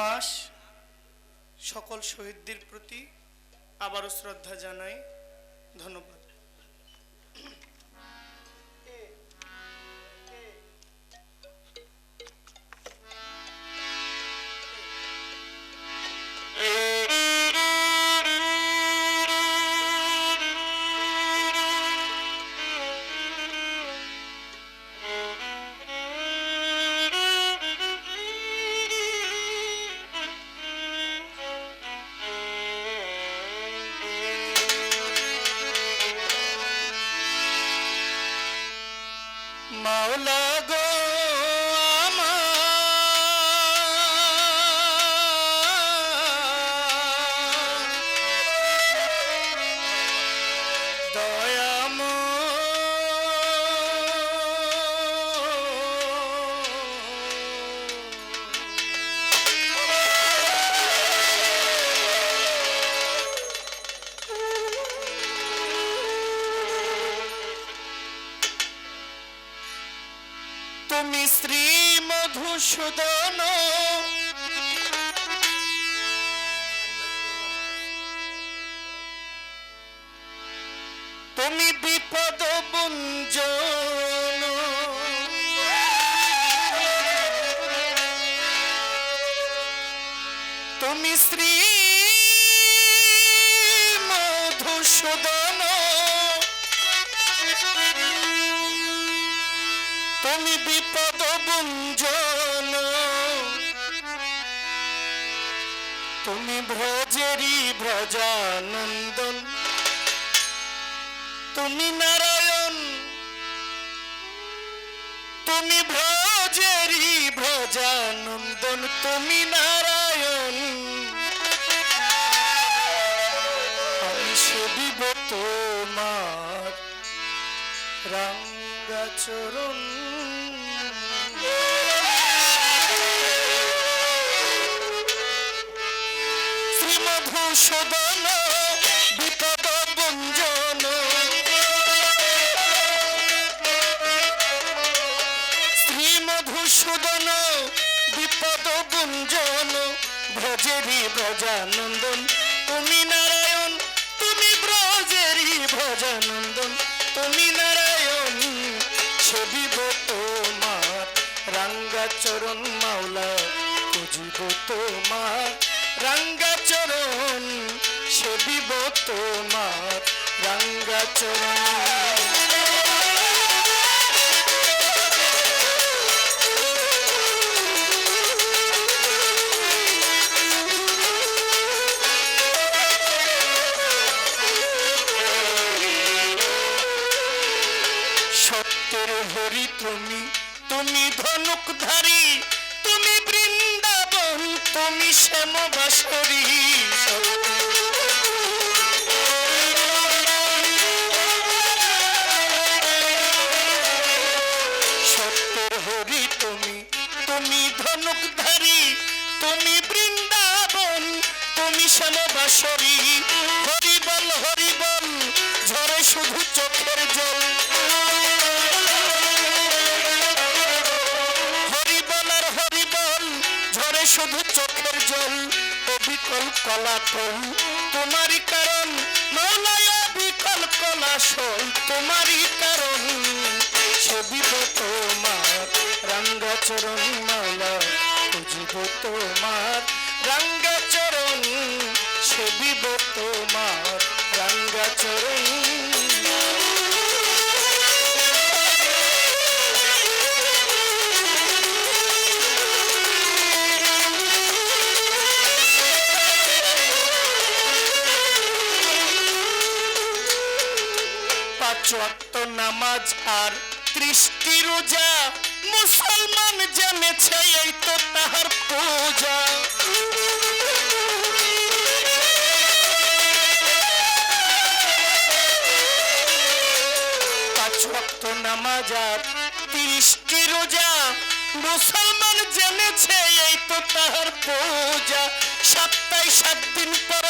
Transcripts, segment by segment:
মাস সকল শহীদদের প্রতি আবারও শ্রদ্ধা জানাই ধন্যবাদ। তুমি বিপদ বুঞ্জন তুমি ভোজেরি ভ্রজানন্দন তুমি নারায়ণ। তুমি ভোজেরি ভ্রজানন্দন তুমি নারায়ণ। আমি সেবিব তোমার রাঙ্গাচরণ। শ্রীমধুসূদন বিপদ গুঞ্জন। শ্রীমধুসূদন বিপদ গুঞ্জন। ভজেরি ব্রজানন্দন, তুমি তুমি ব্রজেরি ভজানন্দন তুমি নারায়ণ ছবিব তোমার, রাঙ্গাচরণ মাওলা, খুঁজিব তোমার। রাঙ্গাচরণ সেবিব তোমার রাঙ্গাচরণ কলাকল তোমারই কারণ মৌলায় বিকল কলাশল তোমারই কারণ। ছবিব তোমার, রঙ্গচরণ মালা, খুঁজিব তোমার, রঙ্গচরণ, ছবিব তোমার, রঙ্গচরণ। নামাজ আর ত্রিশটি রোজা। মুসলমান জেনেছে এই তো তাহার পূজা। পাঁচ নামাজ আর রোজা। মুসলমান জেনেছে এই তো তাহার পূজা। সাত দিন পরে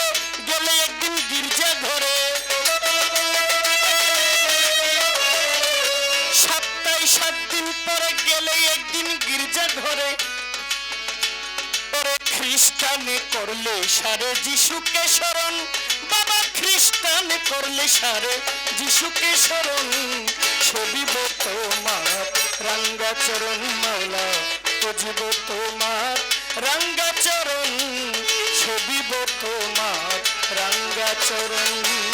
খ্রিস্টানে করলে সারে, যিশুকে স্মরণ। বাবা খ্রিস্টান করলে সারে, যিশুকে স্মরণ। ছবিব তোমার রাঙ্গাচরণ মাওলা বুঝব তোমার রাঙ্গাচরণ। ছবিব তোমার রাঙ্গাচরণ। বৌদ্ধের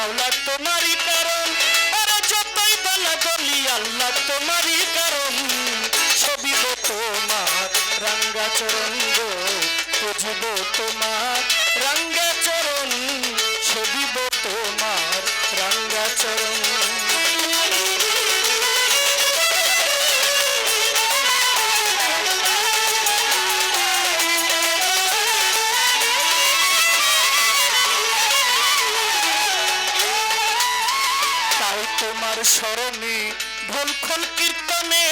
মাওলা তোমারই কারণ আরে যতই দলা গলি আল্লাহ তোমারই কারণ। ছবি তোমার রাঙ্গা চরণ বুঝব তোমার রাঙ্গা তোমার স্মরণে ঢোলখোল কীর্তনে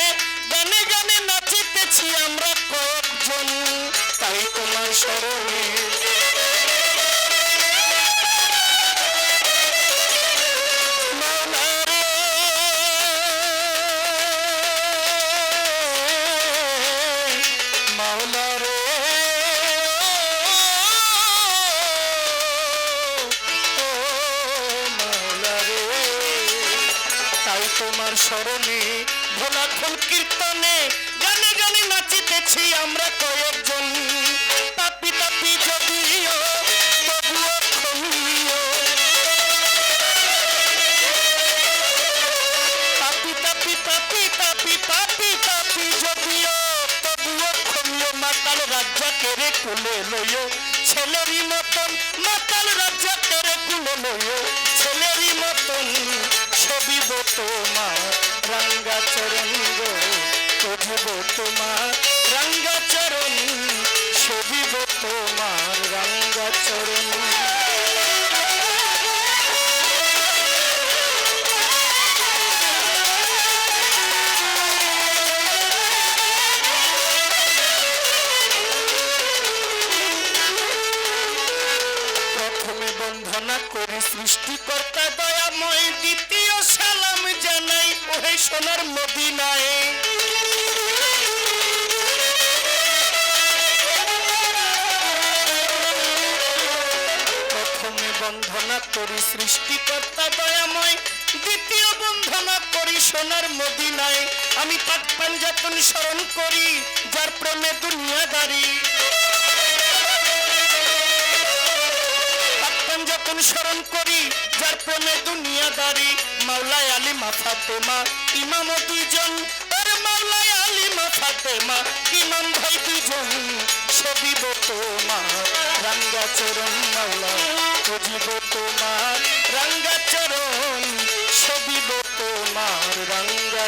গানে গানে নাচিতেছি আমরা কয়েকজন। তাই তোমার স্মরণে স্মরণে ভোলা খোল কীর্তনে গানে গানে নাচিতেছি আমরা কয়েকজন। তাপি তাপি যদিও কুলে তোমার বন্ধনা করি, সৃষ্টিকর্তা দয়াময়। দ্বিতীয় বন্ধনা করি, সোনার মদিনায়। আমি পাক পাঞ্জাতন স্মরণ করি, যার প্রেমে দুনিয়াদারি। যখন স্মরণ করি, যার প্রেমে দুনিয়াদারি। মাওলায় আলী মাথা তেমা ইমাম দুইজন। আরে মাওলায় আলী মাথা তেমা ইমাম ভাই দুইজন। ছবিব তোমার রাঙ্গা চরণ তোমার রঙ্গাচরণ ছবিব তোমার রাঙ্গা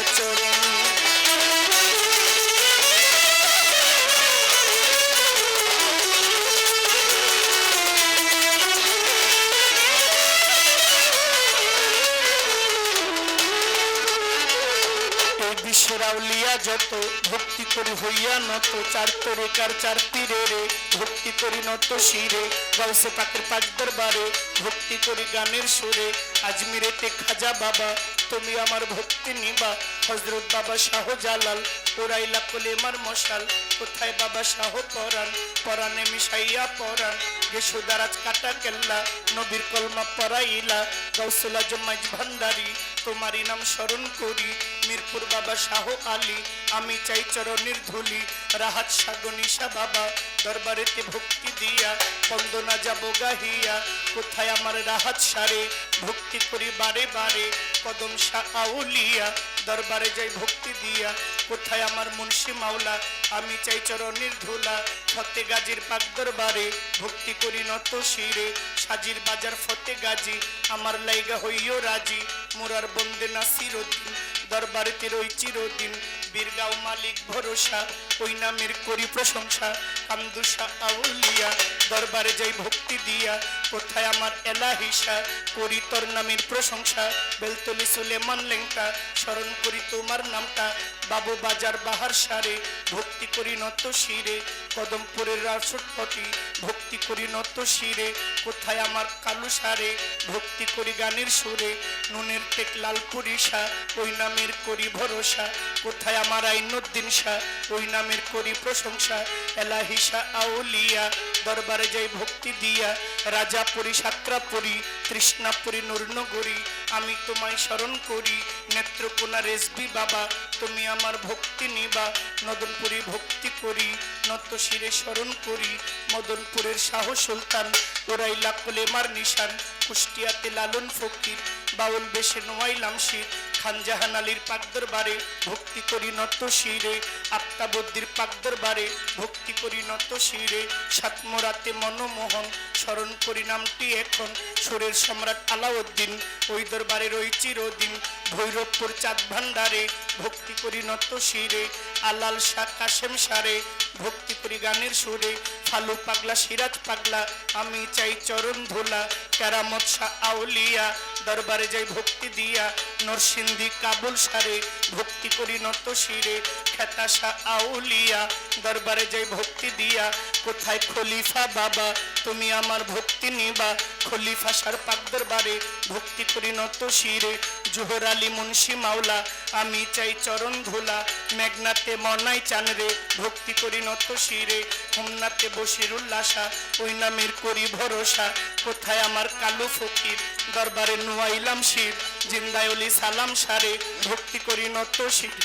বিশ্বের আউলিয়া যত, ভক্তি করি হইয়া নত, চার তরিকার চার তীরে রে, ভক্তি করি নত শিরে, গাউসে পাকের পাক দরবারে, ভক্তি করি গানের সুরে আজমিরেতে খাজা বাবা, তুমি আমার ভক্তি নিবা হজরত বাবা শাহ জালাল ওরাইলা কলেমার মশাল, কোথায় বাবা শাহ পরাণ, পরাণে মিশাইয়া পরাণ গেসুদারাজ কাটা কেল্লা, নবীর কলমা পরাইলা গৌসুলা জমাইজ ভান্ডারি, তোমারই নাম স্মরণ করি মিরপুর বাবা শাহ আলী, আমি চাই চরণের ধুলি। রাহাত সাগনিশা বাবা, দরবারেতে ভক্তি দিয়া, বন্দনা যাব গাহিয়া। কোথায় আমার রাহাত সারে? ভক্তি করি বারে বারে, কদম শাহ আউলিয়া। দরবারে যাই ভক্তি দিয়া, কোথায় আমার মুন্সি মাওলা? আমি চাই চরণের ধুলা, ফতে গাজীর পাক দরবারে। ভক্তি করি নত শিরে, সাজির বাজার ফতে গাজী। আমার লাইগা হইও রাজি, মুরার বন্দে নাসির উদ্দিন। দরবারেতে রই চিরদিন। বীরগাঁও মালিক ভরসা, ওই নামের করি প্রশংসা। কামদুসা আউলিয়া, দরবারে যাই ভক্তি দিয়া, কোথায় আমার এলাহিসা? করি তোর নামের প্রশংসা, বেলতলি সুলেমান লেঙ্কা স্মরণ করি তোমার নামটা। বাবু বাজার বাহার সারে, ভক্তি করি নত শিরে, কদমপুরের রাসটপটি ভক্তি করি নত শিরে, কোথায় আমার কালু সারে? ভক্তি করি গানের সুরে, নুনের টেক লালপুরি শাহ ওই নামের করি ভরসা, কোথায় আমার আইনুদ্দিন শাহ, ওই নামের করি প্রশংসা। এলাহিসা আউলিয়া, দরবারে যাই ভক্তি দিয়া। রাজাপুরী সাত্রাপুরী তৃষ্ণাপুরী, নূরনগরী, আমি তোমায় স্মরণ করি। নেত্রকোনা রেসবি বাবা, তুমি আমার ভক্তি নিবা। নদনপুরি ভক্তি করি নত শিরে স্মরণ করি। মদনপুরের শাহ সুলতান ওরাইলা কোলেমার নিশান। কুষ্টিয়াতে লালন ফকির, বাউল বেশে নোয়াইলাম শির। খানজাহান আলীর পাকদর বারে ভক্তি করি নত শিরে। আত্মাবদ্দির পাকদর বারে ভক্তি করি নত শিরে। সাতমরাতে মনমোহন, স্মরণ করি নামটি এখন। সুরের সম্রাট আলাউদ্দিন, ওই দরবারে ওই চিরদিন। ভৈরবপুর চাঁদ ভান্ডারে ভক্তি করি নত শিরে, আলাল শাহ কাশেম সারে ভক্তি করি গানের সুরে, ফালু পাগলা, সিরাজ পাগলা, আমি চাই চরণ ধুলা, কেরামত শাহ আউলিয়া, দরবারে যাই ভক্তি দিয়া, নরসিংদী কাবুল সারে, ভক্তি করি নত শিরে, খেতা শাহ আউলিয়া, দরবারে যাই ভক্তি দিয়া, কোথায় খলিফা বাবা, তুমি আমার ভক্তি নিবা, খলিফা সার পাক দরবারে, ভক্তি করি নত শিরে জোহর আলী মুন্সি মাওলা, আমি চাই চরণ ধোলা। মেঘনাতে মনাই চানরে ভক্তি করি নত শিরে। হোমনাতে বসিরুল্লাসা ওই নামের করি ভরসা। কোথায় আমার কালো ফকির? দরবারে নোয়াইলাম শির। জিন্দায়লি সালাম সারে, ভক্তি করি নত শির।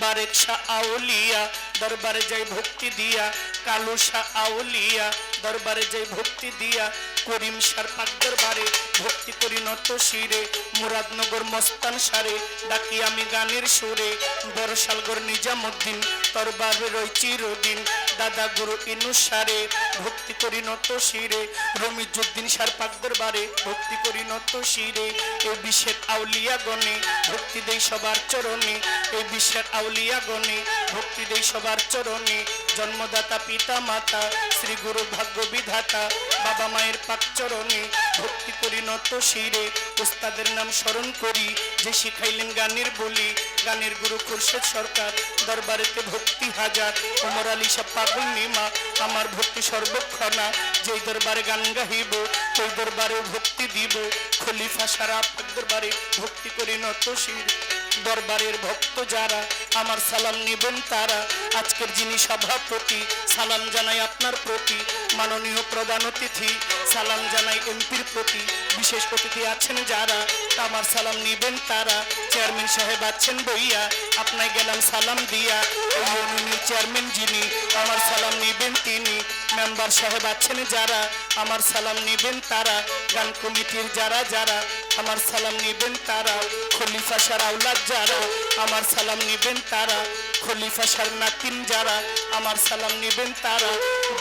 বারেক শাহ আউলিয়া দরবারে যাই ভক্তি দিয়া কালু শাহ আউলিয়া, দরবারে যাই ভক্তি দিয়া, করিম সার পাক দরবারে ভক্তি করি নত শিরে, মুরাদনগর মস্তান সারে, ডাকি আমি গানের সুরে বরশালগর নিজামুদ্দিন দরবারে রই চিরদিন, দাদা গুরু ইনু সারে, ভক্তি করি নত শিরে রমিজুদ্দিন সার পাক দরবারে ভক্তি করি নত শিরে, এ বিশ্বের আউলিয়া গণে ভক্তি দেই সবার চরণে, এ বিশ্বের আউলিয়া গণে ভক্তি দেই সবার চরণে জন্মদাতা পিতা মাতা শ্রী গুরু ভাগ্য বিধাতা বাবা মায়ের পাক চরণে ভক্তি করি নত শিরে, উস্তাদের নাম স্মরণ করি, যে শিখাইলেন গানের বলি, গানের গুরু খুরশেদ সরকার, দরবারেতে ভক্তি হাজার, ওমর আলী সাহ পাগল নিমা, আমার ভক্তি সর্বক্ষণা, যেই দরবারে গান গাহিব ওই দরবারে ভক্তি দিব, খলিফা সারা দরবারে ভক্তি করি নত শির। দরবারের ভক্ত যারা, আমার সালাম নিবেন তারা। আজকের যিনি সভাপতি, সালাম জানাই আপনার প্রতি। মাননীয় প্রধান অতিথি, সালাম জানাই এমপির প্রতি। বিশেষ অতিথি আছেন যারা, আমার সালাম নিবেন তারা। চেয়ারম্যান সাহেব আছেন বইয়া, আপনায় গেলাম সালাম দিয়া। ইউনিয়নের চেয়ারম্যান যিনি, আমার সালাম নিবেন তিনি। মেম্বার সাহেব আছেন যারা, আমার সালাম নিবেন তারা। গান কমিটির যারা যারা আমার সালাম নিবেন তারা। খলিফা সার আউলাদ যারা, আমার সালাম নিবেন তারা। খলিফা সার নাতিন যারা, আমার সালাম নিবেন তারা।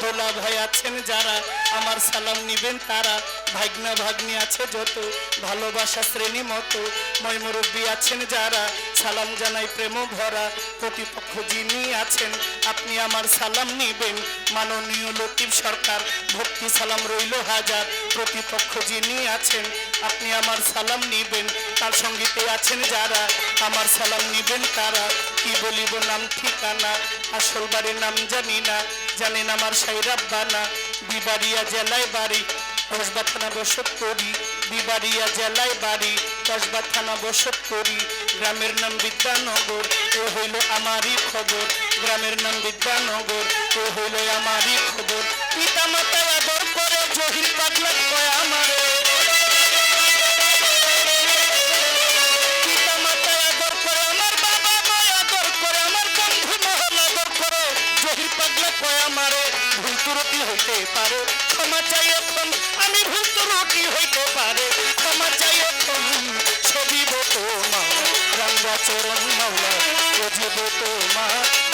দোলা ভাই আছেন যারা, আমার সালাম নিবেন তারা। ভাগ্না ভাগ্নি আছে যত, ভালোবাসা শ্রেণি মতো। ময়মুরব্বী আছেন যারা, সালাম জানাই প্রেম ভরা। প্রতিপক্ষ যিনি আছেন, আপনি আমার সালাম নিবেন। মাননীয় লতিফ সরকার, ভক্তি সালাম রইল হাজার। প্রতিপক্ষ যিনি আছেন আপনি আমার সালাম নিবেন, তার সঙ্গীতে আছেন যারা। আমার সালাম নিবেন তারা কি বলিব নাম, ঠিকানা? আসল বাড়ির নাম জানি না, জানেন আমার সাইরাব্বানা বিবাড়িয়া জেলায় বাড়ি, কসবা থানা বসত করি। বিবাড়িয়া জেলায় বাড়ি, কসবা থানা বসত করি। গ্রামের নাম বিদ্যানগর, এ হইল আমারই খবর। গ্রামের নাম বিদ্যানগর, এ হইল আমারই খবর। পিতা মাতা হইতে পারে। ক্ষমা চাই এখন আমি ভুল ত্রুটি হইতে পারে। ক্ষমা চাই এখন ছবি তোমার রঙ্গাচরণ মাওলা ছবি তোমার।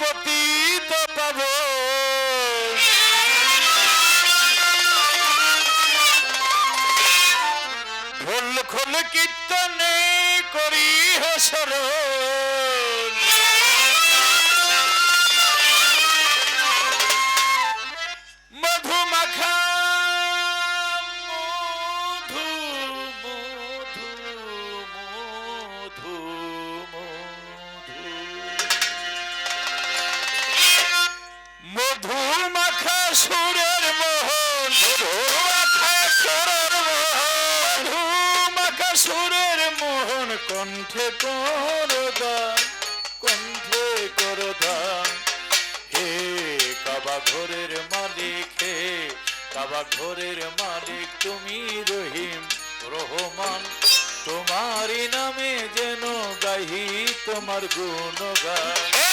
পতিত পাবো। ভুল খুল কীর্তনে করি হসরণ কণ্ঠে করদা কণ্ঠে করদা হে কাবা ঘরের মালিক, হে কাবা ঘরের মালিক, তুমি রহিম, রহমান। তোমারই নামে যেন গাহি তোমার গুণগান।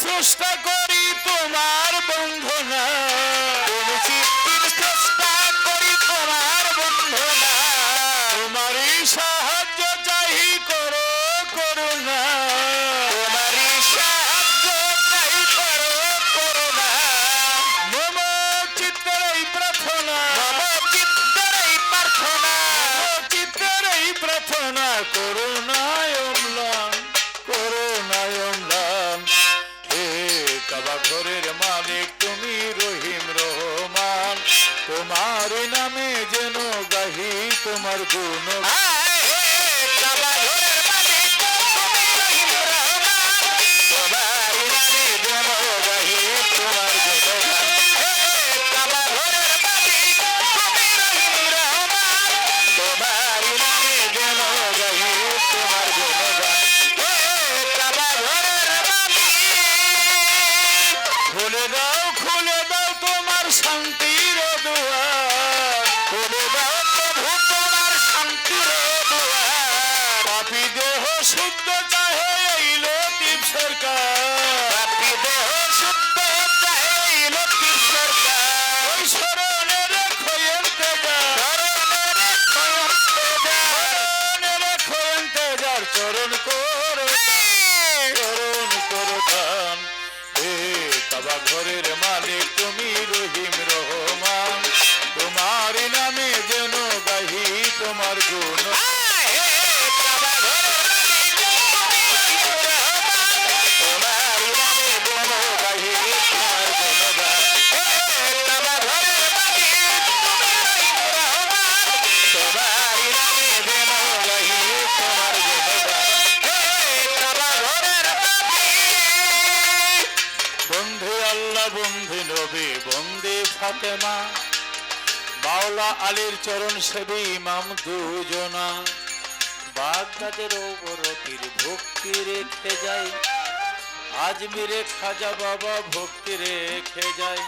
স্রষ্টা করি তোমার বন্ধনা। তুমি চিত্তির স্রষ্টা করি তোমার বন্ধনা। তোমার ঈশ্বর constante. নবী বন্দে ফাতেমা বাউলা আলীর চরণ সেবী ইমাম দুজনা। বাগদাদের অবরতির ভক্তি রেখে যাই, আজমিরে খাজা বাবা ভক্তি রেখে যাই।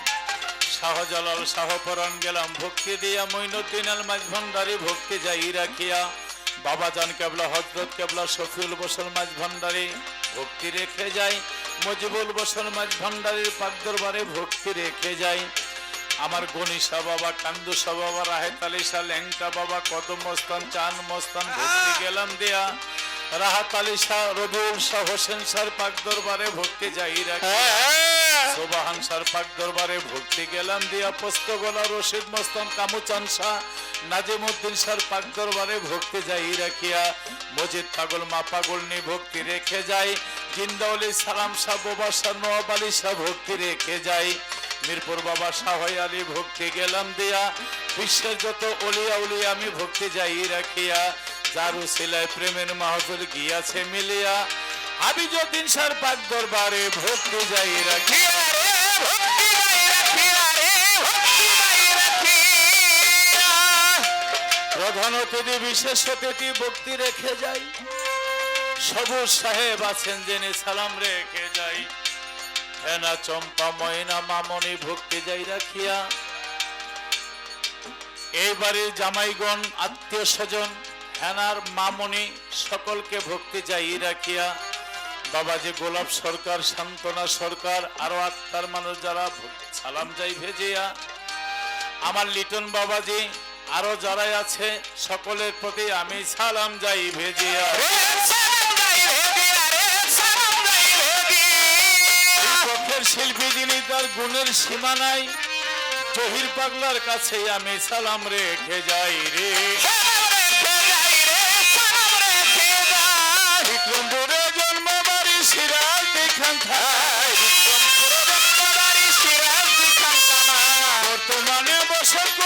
শাহজালাল শাহপরাণ গেলাম ভক্তি দিয়া মইনুদ্দিন আল মাঝ ভান্ডারি ভক্তি যাই রাখিয়া। বাবা জান কেবলা হজরত কেবলা, শফিউল বসল মাঝ ভান্ডারি ভক্তি রেখে যাই। মজিবুল বসল মাঝ ভান্ডারির পাক দরবারে ভক্তি রেখে যাই। আমার গণিসা বাবা কান্দুসা বাবা রাহেত আলিসা ল্যাংটা বাবা কদম মস্তান চান মস্তান ভক্তি গেলাম দেয়া। রাহাত আলিসা রবিউল শাহ হোসেন স্যার পাক দরবারে ভক্তি যাই রাখি সোবাহান সার পাক দরবারে ভক্তি গেলাম দিয়া। পোস্ত রশিদ মস্তান কামুচান শাহ নাজিমুদ্দিন সার পাক দরবারে ভক্তি যাই রাখিয়া মজিদ পাগল, মা পাগল নি ভক্তি রেখে যাই। জিন্দাউলি সালাম শাহ, বাবা শাহ, নওয়াব আলী শাহ, ভক্তি রেখে যাই। মিরপুর বাবা শাহ আলী, ভক্তি গেলাম দিয়া। বিশ্বের যত অলিয়া উলি আমি ভক্তি যাই রাখিয়া। যারু সিলায় প্রেমের মাহফিল গিয়াছে মিলিয়া। আমি যদিন সার পাক দরবারে ভক্তি যাই রাখিয়া। রে ভক্তি প্রধান অতিথি, বিশেষ অতিথি, ভক্তি রেখে যাই। সবুজ সাহেব আছেন জেনে সালাম রেখে যাই। হেনা চম্পা, ময়না, মামনি, ভক্তি যাই রাখিয়া। এই বাড়ির জামাইগণ, আত্মীয় স্বজন, হেনার মামনি সকলকে ভক্তি যাই রাখিয়া। বাবাজি গোলাপ সরকার শান্তনা সরকার, আরও আত্মার মানুষ যারা সালাম যাই ভেজিয়া। আমার লিটন বাবাজি আরও যারাই আছে সকলের প্রতি আমি সালাম যাই ভেজিয়া পক্ষের শিল্পী যিনি তার গুণের সীমা নাই। জহির পাগলার কাছে আমি সালাম রেখে যাই রে। বিক্রমপুরে জন্ম বাড়ি সিরাজ দেখান বর্তমানে বসত